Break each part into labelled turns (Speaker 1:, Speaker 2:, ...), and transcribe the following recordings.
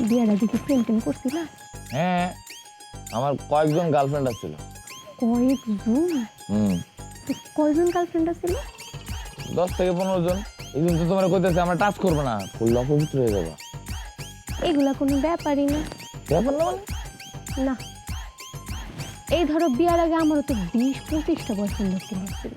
Speaker 1: বিয়ার দিকে প্রেম টেম করছিলা?
Speaker 2: হ্যাঁ আমার কয়েকজন গার্লফ্রেন্ড আছিল।
Speaker 1: কয়েকজন?
Speaker 2: হুম।
Speaker 1: কয়জন গার্লফ্রেন্ড আছিল?
Speaker 2: দশ থেকে পনেরো জন। এই দিন তো তোমার কইতেছে আমরা টাচ করব না। ফুল অপবিত্র হয়ে যাবা।
Speaker 1: এগুলা কোনো ব্যাপারই না।
Speaker 2: ব্যাপার না মানে?
Speaker 1: না। এই ধরো বিয়ার আগে আমারও তো বিশ পঁচিশটা বয়ফ্রেন্ড ছিল। ছিল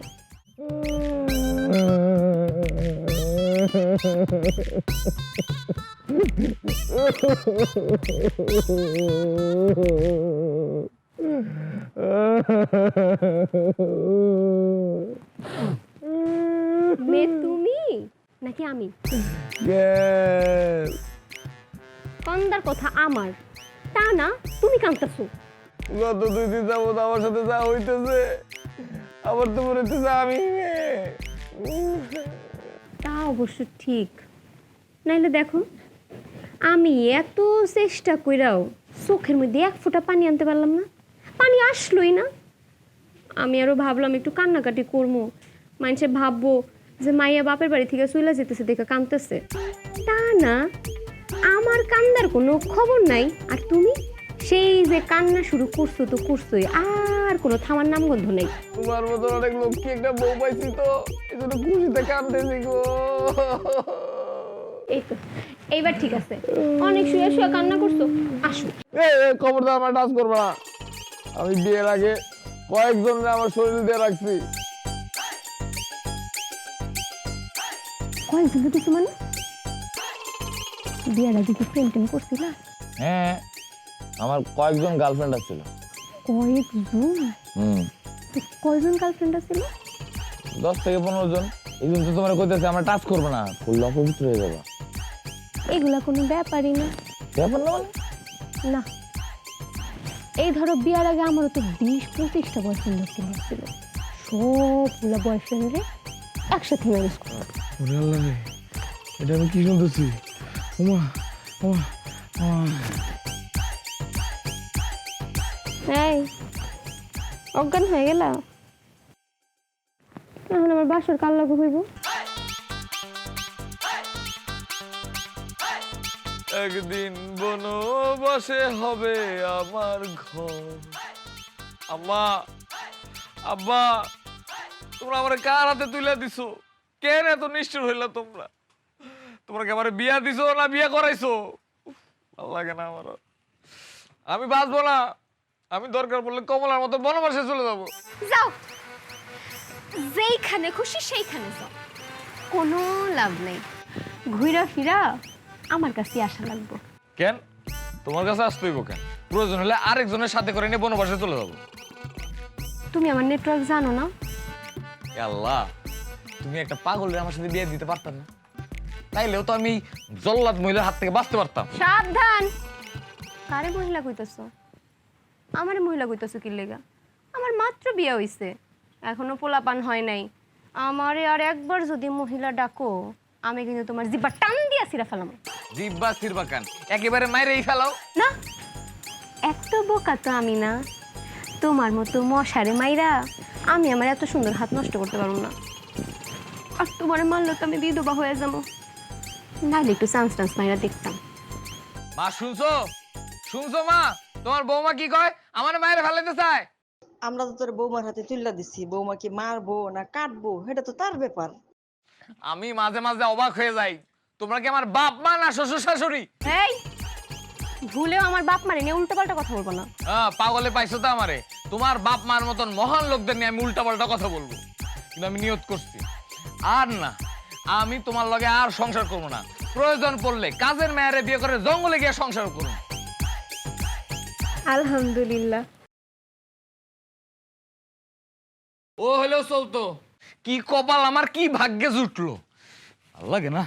Speaker 1: মেয়ে তুমি? নাকি আমি. কন্দার কথা আমার। তা না তুমি কাঁদতেছো
Speaker 2: গত দুই দিন যাব আমার সাথে যা হইতেছে আবার তো মনে হইতেছে আমি।
Speaker 1: তা অবশ্য ঠিক। নাইলে দেখো আমি এত চেষ্টা কইরাও চোখের মধ্যে এক ফোঁটা পানি আনতে পারলাম না। পানি আসলোই না। আমি আরও ভাবলাম, একটু কান্নাকাটি করব মানুষে ভাববো যে মাইয়া বাপের বাড়ি থেকে চলে যেতেছে, দেখে কাঁদতেছে তা না, আমার কান্দার কোনো খবর নাই। আর তুমি? সেই যে কান্না শুরু করছ তো করছোই, আর কোনো থামার নামগন্ধ নেই।
Speaker 2: তোমার অনেক লক্ষ্মী একটা বউ পাইছি তো, এই জন্য খুশিতে গো।
Speaker 1: এই তো এইবার ঠিক আছে। অনেক শুয়ে শুয়ে কান্না করছ আসো।
Speaker 2: এ এ, খবরদার আমার টাচ করব না। আমি বিয়ের আগে কয়েকজন আমার শরীর দিয়ে রাখছি।
Speaker 1: কয়েকজন কিছু মানে? বিয়ার আগে কি প্রেম টেম করছিলা?
Speaker 2: হ্যাঁ আমার কয়েকজন গার্লফ্রেন্ড আছিল।
Speaker 1: কয়েকজন?
Speaker 2: হুম।
Speaker 1: তো কয়জন গার্লফ্রেন্ড আছিল?
Speaker 2: দশ থেকে পনেরো জন। এই তো তোমার কইতেছে আমরা টাচ করব না। ফুল অপবিত্র হয়ে যাবা।
Speaker 1: এগুলা কোনো ব্যাপারই না।
Speaker 2: ব্যাপার না মানে?
Speaker 1: না। এই ধরো বিয়ার আগে আমারও তো বিশ পঁচিশটা বয়ফ্রেন্ড ছিল। ছিল সবগুলো বয়ফ্রেন্ডে একসাথে ম্যানেজ করো
Speaker 2: ওরে আল্লাহ রে এটা আমি কি শুনতেছি? ওমা ওমা
Speaker 1: এই অজ্ঞান হয়ে গেল? এখন আমার বাসর কাল লাগু হইব।
Speaker 2: একদিন বনবাসে হবে আমার ঘর। আম্মা আব্বা তোমরা আমার কার হাতে তুলে দিছো? কেন এত নিষ্ঠুর হইলা তোমরা? তোমরা আমার বিয়া দিছো না বিয়া করাইছো? ভালো লাগে না আমার। আমি বাঁচবো না। আমি দরকার পড়লে কমলার মতো বনবাসে চলে যাব।
Speaker 1: যাও। যেইখানে খুশি সেইখানে যাও। কোনো লাভ নেই। ঘুরা ফিরা আমার কাছে আসা লাগবো।
Speaker 2: কেন? তোমার কাছে আসতে হইব কেন? প্রয়োজন হলে আরেকজনের সাথে করে নিয়ে বনবাসে চলে যাব।
Speaker 1: তুমি আমার নেটওয়ার্ক জানো না?
Speaker 2: আল্লাহ তুমি একটা পাগলের আমার সাথে বিয়ে দিতে পারতাম না। তাইলেও তো আমি জল্লাদ মহিলার হাত থেকে বাঁচতে পারতাম।
Speaker 1: সাবধান! কারে মহিলা কইতাছ? আমারে মহিলা কইতাছ কি লেগা? আমার মাত্র বিয়ে হইছে এখনও পোলাপান হয় নাই। আমারে আর একবার যদি মহিলা ডাকো আমি কিন্তু তোমার জিব্বা টান দিয়া সিরা ফেলাম।
Speaker 2: জিব্বা সিরবা কান একেবারে মাইরেই ফেলাও।
Speaker 1: না এত বোকা তো আমি না। তোমার মতো মশারে মাইরা আমি আমার এত সুন্দর হাত নষ্ট করতে পারব না। আর তোমারে মারলে তো আমি বিধবা হয়ে যাব। নাহলে একটু চান্স টান্স মাইরা দেখতাম।
Speaker 2: মা শুনছো? শুনছো মা? তোমার বৌমা কি কয়? আমার মায়ের ফেলাইতে চায়।
Speaker 3: আমরা তো তোর বৌমার হাতে তুল্লা দিছি। বৌমা কি মারবো না কাটবো সেটা তো তার ব্যাপার।
Speaker 2: আমি মাঝে মাঝে অবাক হয়ে যাই। তোমরা কি আমার বাপ মা না শ্বশুর শাশুড়ি?
Speaker 1: এই ভুলেও আমার বাপ মারে নিয়ে উল্টো পাল্টা কথা বলব না।
Speaker 2: হ্যাঁ পাগলে পাইছো তো আমারে। তোমার বাপ মার মতন মহান লোকদের নিয়ে আমি উল্টা পাল্টা কথা বলব। কিন্তু আমি নিয়ত করছি। আর না আমি তোমার লগে আর সংসার করব না। প্রয়োজন পড়লে কাজের মেয়ারে বিয়ে করে জঙ্গলে গিয়ে সংসার করব
Speaker 1: আলহামদুলিল্লাহ।
Speaker 2: ও হলেও চলতো। কি কপাল আমার কি ভাগ্যে জুটলো। ভালো লাগে না?